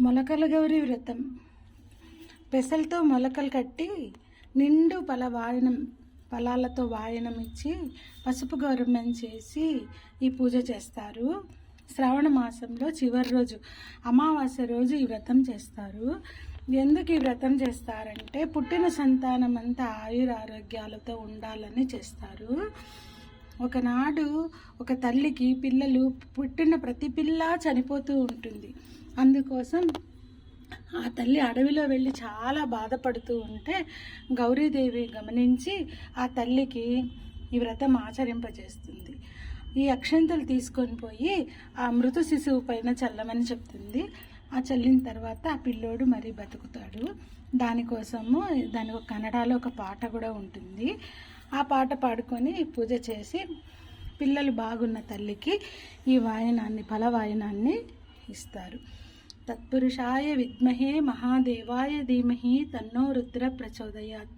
మొలకల గౌరి వ్రతం. పెసలతో మొలకలు కట్టి నిండు పల వాయనం ఫలాలతో వాయనం ఇచ్చి పసుపు గౌరవం చేసి ఈ పూజ చేస్తారు. శ్రావణ మాసంలో చివరి రోజు అమావాస్య రోజు ఈ వ్రతం చేస్తారు. ఎందుకు ఈ వ్రతం చేస్తారంటే పుట్టిన సంతానం అంతా ఆయుర ఆరోగ్యాలతో ఉండాలని చేస్తారు. ఒకనాడు ఒక తల్లికి పిల్లలు పుట్టిన ప్రతి పిల్ల చనిపోతూ ఉంటుంది. అందుకోసం ఆ తల్లి అడవిలో వెళ్ళి చాలా బాధపడుతూ ఉంటే గౌరీదేవి గమనించి ఆ తల్లికి ఈ వ్రతం ఆచరింపజేస్తుంది. ఈ అక్షంతలు తీసుకొని పోయి ఆ మృత శిశువు పైన చల్లమని చెప్తుంది. ఆ చల్లిన తర్వాత ఆ పిల్లోడు మరి బతుకుతాడు. దానికోసము దాని ఒక కన్నడలో ఒక పాట కూడా ఉంటుంది. ఆ పాట పాడుకొని పూజ చేసి పిల్లలు బాగున్న తల్లికి ఈ వాయనాన్ని ఫల వాయనాన్ని ఇస్తారు. తత్పురుషాయ విద్మహే మహాదేవాయ ధీమహి తన్నో రుద్ర ప్రచోదయాత్.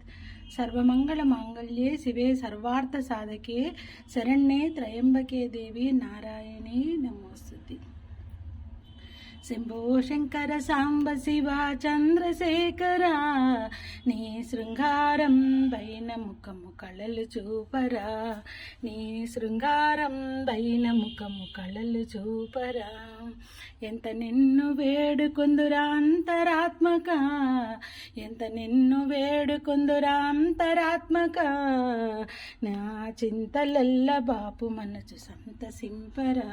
సర్వమంగళ మాంగళ్యే శివే సర్వార్థ సాధకే. శరణ్యే త్రయంబకే దేవి నారాయణే నమోస్తుతి. శంభో శంకర సాంబ శివ చంద్రశేఖర నీ శృంగారం పైన ముఖము కళలు చూపరా. నీ శృంగారం పైన ముఖము కళలు చూపరా. ఎంత నిన్ను వేడుకొందురా అంతరాత్మక ఎంత నిన్ను వేడుకొందురా అంతరాత్మక నా చింతలల్ల బాపు మనసు సంతసింపరా.